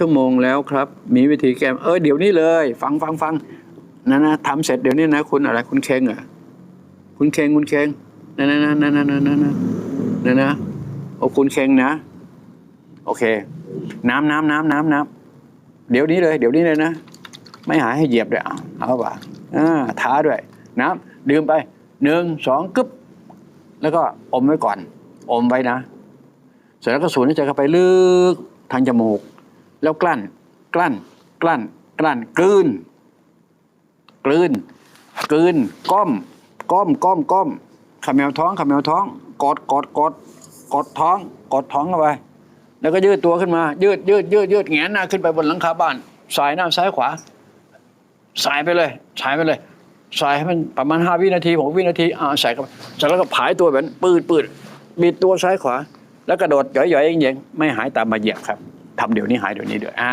ชั่วโมงแล้วครับ มีวิธีแก้เออเดี๋ยวนี้เลย ฟังฟังฟังนะนะทำเสร็จเดี๋ยวนี้นะคุณอะไรคุณเคงเหรอคุณเคงคุณเคงนะนะนะนะนะนะนะนะนะนะโอ้คุณเคงนะ โอเค น้ำน้ำน้ำน้ำน้ำเดี๋ยวนี้เลย เดี๋ยวนี้เลยนะไม่หายให้เหยียบเลยเอาเอาป่ะอ่าท้าด้วย น้ำดื่มไปหนึ่งสองกึ๊บแล้วก็อมไว้ก่อน อมไว้นะ เสร็จแล้วก็สูดหายใจเข้าไปลึกทางจมูก แล้วกลั้น กลั้น กลั้น กลั้นกลืน กลืน กลืน ก้ม ก้ม ก้ม ก้มขมแมวท้องขมแมวท้อง กดกดกดกดท้อง กดท้องเข้าไป แล้วก็ยืดตัวขึ้นมา ยืดยืดยืดยืดแงนหน้าขึ้นไปบนหลังคาบ้าน สายหน้าซ้ายขวา สายไปเลย สายไปเลย สายให้มันประมาณห้าวินาทีหกวินาที อ่าใส่เข้าไปเสร็จแล้วก็ผายตัวแบบปืดปืดบิดตัวซ้ายขวา แล้วกระโดดหย่อยๆเองๆไม่หายตามมาเหยียบครับ ทำเดี๋ยวนี้หายเดี๋ยวนี้เดี๋ยวอ่า